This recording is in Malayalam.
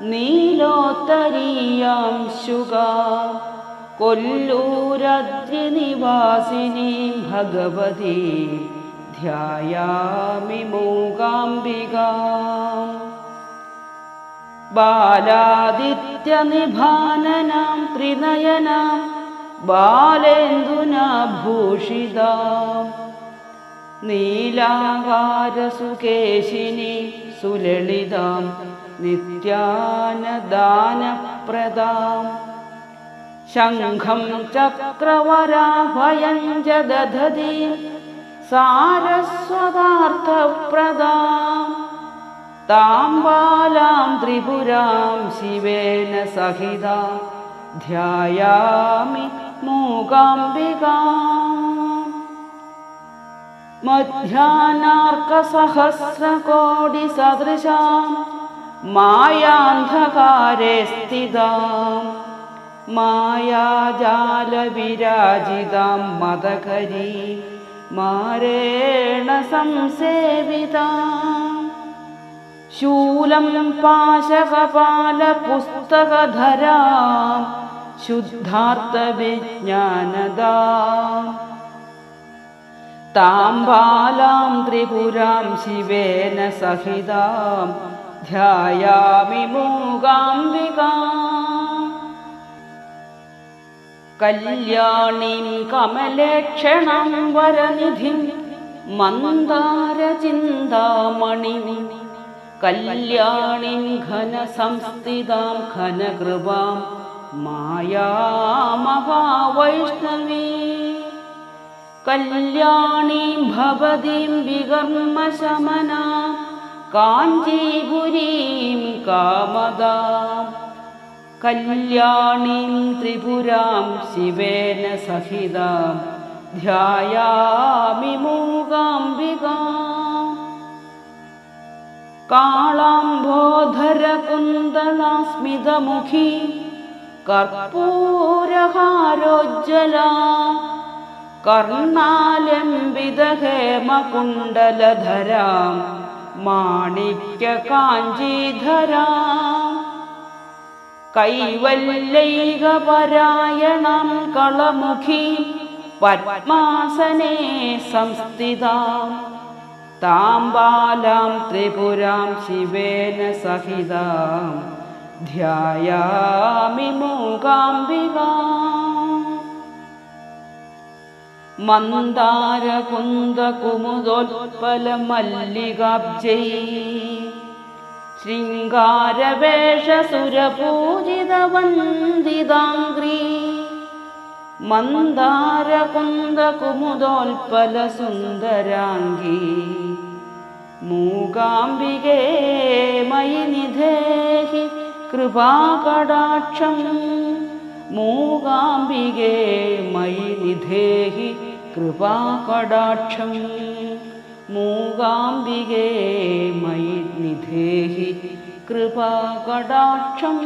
ബന്ധുകരാഗോജ്വല ജ്വാലാജാലജിതേന്ദുകാന്തിലഹരി ആനന്ദസന്ദായിനി ഹേലാലാളിത നീലകുന്തളധര നീലോത്തരീയാം ശുഗ കൊല്ലൂരദ്രിനിവാസിനി ഭഗവതി ധ്യായാമി മൂകാംബിക. ബാലാദിത്യനിഭാനനാം ത്രിനയനാം ബാലേന്ദുനാ ഭൂഷിതാം. നീലാകാരസുകേശിനി സുലളിതാം നിത്യാനദാനപ്രദാം. ശംഖം ചക്രവരാഭയം ച ദധതി സാരസ്വതാർത്ഥപ്രദാം. താം ത്രിപുരാം ശിവേന സഹിത. ധ്യായാമി മൂകാംബികാം. മധ്യാനാർക്കസഹസ്രകോടിസദൃശാം മായാന്ധകാരെ സ്ഥിതാം. മായാജാലവിരാജിതാം മദകരീ. മാരേണ സംസേവിതാം. ശൂലം പാശകപാലപുസ്തകധരാം. ശുദ്ധാർത്ഥവിജ്ഞാനദാം. താം ബാലാം ത്രിപുരാം ശിവേന സഹിതാം. ധ്യായാമി മൂകാംബികാം. കല്യാണീം കമലേക്ഷണം വരനിധിം. മന്ദാരചിന്താമണിം. കല്യാണിം ഘനസംസ്ഥിതാം ഘനകൃപാം. മായാമഹാവൈഷ്ണവീ. कल्ल्याणीं भवतीं विगर्मशमना काञ्चीपुरीं कामदा कल्याणीं त्रिपुरां शिवेन सहिता ध्यायामि मूगाम्बिगा कालाम्बोधरकुन्दनास्मितमुखी कर्पूरहारोज्ज्वला കർണാലംബിതഹേമകുണ്ടലധരാം മാണിക്യകാഞ്ചീധരാം. കൈവല്ലൈകപരായണം കളമുഖി പത്മാസനേ സംസ്ഥിതാം. താംബാലാം ത്രിപുരാം ശിവേന സഹിതാം. ധ്യായാമി മൂകാംബികാം. മന്ദാരകുന്ദകുമുദോൽപലമല്ലികാബ്ജൈ. ശൃംഗാരവേഷസുരപൂജിതവന്ദിതാംഗ്രീ മന്ദാരകുന്ദകുമുദോൽപലസുന്ദരാംഗീ. മൂകാംബികേ മയി നിധേഹി കൃപാകടാക്ഷം. മൂകാംബികേ മയി നിധേഹി കൃപാകടാക്ഷം മൂകാംബികേ മയി നിധേഹി കൃപാകടാക്ഷം